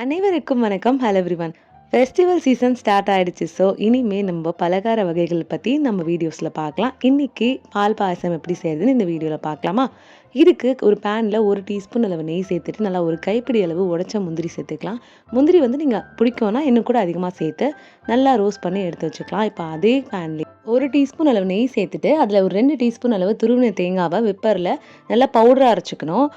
அனைவருக்கும் வணக்கம். Hello everyone festival season start ஆகிடுச்சு ஸோ இனிமேல் நம்ம பலகார வகைகள் பற்றி நம்ம வீடியோஸில் பார்க்கலாம். இன்றைக்கி பால் பாயசம் எப்படி செய்யறதுன்னு இந்த வீடியோவில் பார்க்கலாமா? இதுக்கு ஒரு பேனில் ஒரு டீஸ்பூன் அளவு நெய் சேர்த்துட்டு நல்லா ஒரு கைப்பிடி அளவு உடச்ச முந்திரி சேர்த்துக்கலாம். முந்திரி வந்து நீங்கள் பிடிக்கும்னா இன்னும் கூட அதிகமாக சேர்த்து நல்லா ரோஸ்ட் பண்ணி எடுத்து வச்சுக்கலாம். இப்போ அதே பேன்லேயே ஒரு டீஸ்பூன் அளவு நெய் சேர்த்துட்டு அதில் ஒரு ரெண்டு டீஸ்பூன் அளவு துருவின தேங்காவை விப்பரில் நல்லா பவுடராக அரைச்சிக்கணும்.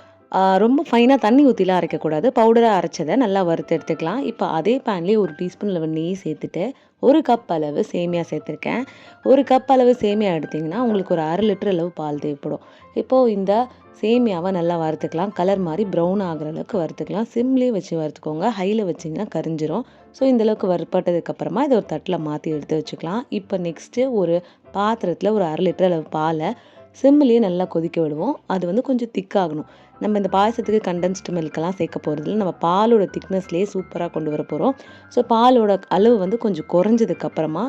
ரொம்ப ஃபைனாக தண்ணி ஊற்றிலாம் அரைக்கக்கூடாது. பவுடராக அரைச்சதை நல்லா வறுத்து எடுத்துக்கலாம். இப்போ அதே பேன்லேயே ஒரு டீஸ்பூன் அளவு நெய் சேர்த்துட்டு ஒரு கப் அளவு சேமியா சேர்த்துருக்கேன். ஒரு கப் அளவு சேமியா எடுத்திங்கன்னா உங்களுக்கு ஒரு அரை லிட்டர் அளவு பால் தேவைப்படும். இப்போது இந்த சேமியாவை நல்லா வறுத்துக்கலாம். கலர் மாதிரி ப்ரௌன் ஆகிற அளவுக்கு வறுத்துக்கலாம். சிம்லேயே வச்சு வறுத்துக்கோங்க. ஹையில் வச்சிங்கன்னா கரிஞ்சிரும். ஸோ இந்தளவுக்கு வறுப்பட்டதுக்கப்புறமா இதை ஒரு தட்டில் மாற்றி எடுத்து வச்சுக்கலாம். இப்போ நெக்ஸ்ட்டு ஒரு பாத்திரத்தில் ஒரு அரை லிட்டர் அளவு பாலை சிம்மிலேயே நல்லா கொதிக்க விடுவோம். அது வந்து கொஞ்சம் திக்காகணும் நம்ம இந்த பாயசத்துக்கு கண்டென்ஸ்டு மில்கெல்லாம் சேர்க்க போகிறதுல நம்ம பாலோட திக்னஸ்லேயே சூப்பராக கொண்டு வர போகிறோம் ஸோ பாலோட அளவு வந்து கொஞ்சம் குறைஞ்சதுக்கப்புறமா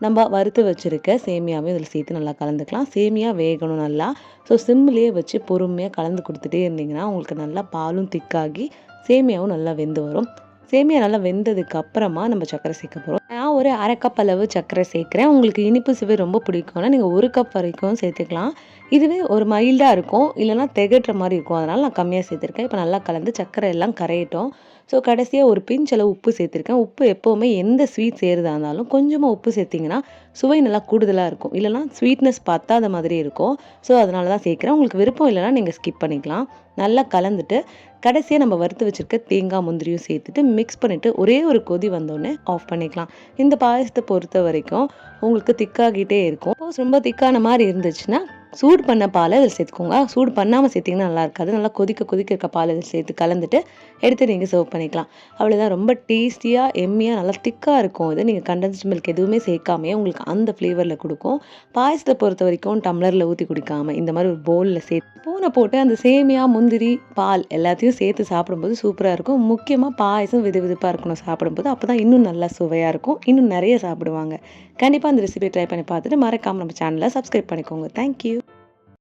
நம்ம வறுத்து வச்சுருக்க சேமியாவையும் இதில் சேர்த்து நல்லா கலந்துக்கலாம். சேமியா வேகணும் நல்லா. ஸோ சிம்மிலேயே வச்சு பொறுமையாக கலந்து கொடுத்துட்டே இருந்தீங்கன்னா உங்களுக்கு நல்லா பாலும் திக்காகி சேமியாவும் நல்லா வெந்து வரும். சேமியா நல்லா வெந்ததுக்கு அப்புறமா நம்ம சர்க்கரை சேர்க்க போகிறோம் நான் ஒரு அரை கப் அளவு சர்க்கரை சேர்க்குறேன். உங்களுக்கு இனிப்பு சுவை ரொம்ப பிடிக்கும்னா நீங்கள் ஒரு கப் வரைக்கும் சேர்த்துக்கலாம். இதுவே ஒரு மைல்டாக இருக்கும். இல்லைன்னா திகட்டுற மாதிரி இருக்கும். அதனால் நான் கம்மியாக சேர்த்துருக்கேன். இப்போ நல்லா கலந்து சர்க்கரை எல்லாம் கரையட்டும். ஸோ கடைசியாக ஒரு பிஞ்ச் அளவு உப்பு சேர்த்துருக்கேன். உப்பு எப்போவுமே எந்த ஸ்வீட் செய்கிறதா இருந்தாலும் கொஞ்சமாக உப்பு சேர்த்திங்கன்னா சுவை நல்லா கூடுதலாக இருக்கும். இல்லைனா ஸ்வீட்னஸ் பத்தாத மாதிரி இருக்கும். ஸோ அதனால தான் சேர்க்குறேன். உங்களுக்கு விருப்பம் இல்லைனா நீங்கள் ஸ்கிப் பண்ணிக்கலாம். நல்லா கலந்துட்டு கடைசியாக நம்ம வறுத்து வச்சுருக்க தேங்காய் முந்திரியும் சேர்த்துட்டு மிக்ஸ் பண்ணிவிட்டு ஒரே ஒரு கொதி வந்தோடனே ஆஃப் பண்ணிக்கலாம். இந்த பாயசத்தை பொறுத்த வரைக்கும் உங்களுக்கு திக்காகிட்டே இருக்கும். ரொம்ப திக்கான மாதிரி இருந்துச்சுன்னா சூடு பண்ண பாலை இதில் சேர்த்துக்கோங்க. சூடு பண்ணாமல் சேர்த்திங்கன்னா நல்லா இருக்காது. நல்லா கொதிக்க கொதிக்க இருக்க பால் இதில் சேர்த்து கலந்துட்டு எடுத்து நீங்கள் சர்வ் பண்ணிக்கலாம். அவ்வளோதான் ரொம்ப டேஸ்டியாக எம்மியாக நல்லா திக்காக இருக்கும் இது. நீங்கள் கண்டென்ஸ்ட் மில்க் எதுவுமே சேர்க்காமே உங்களுக்கு அந்த ஃப்ளேவரில் கொடுக்கும். பாயசத்தை பொறுத்த வரைக்கும் டம்ளரில் ஊற்றி குடிக்காமல் இந்த மாதிரி ஒரு பவுலில் சேர்த்து பூனை போட்டு அந்த சேமியா முந்திரி பால் எல்லாத்தையும் சேர்த்து சாப்பிடும்போது சூப்பராக இருக்கும். முக்கியமாக பாயசம் விது விதுப்பாக இருக்கணும் சாப்பிடும்போது. அப்போ தான் இன்னும் நல்லா சுவையாக இருக்கும். இன்னும் நிறைய சாப்பிடுவாங்க. கண்டிப்பாக அந்த ரெசிபியை ட்ரை பண்ணி பார்த்துட்டு மறக்காமல் நம்ம சேனலை சப்ஸ்கிரைப் பண்ணிக்கோங்க. தேங்க்யூ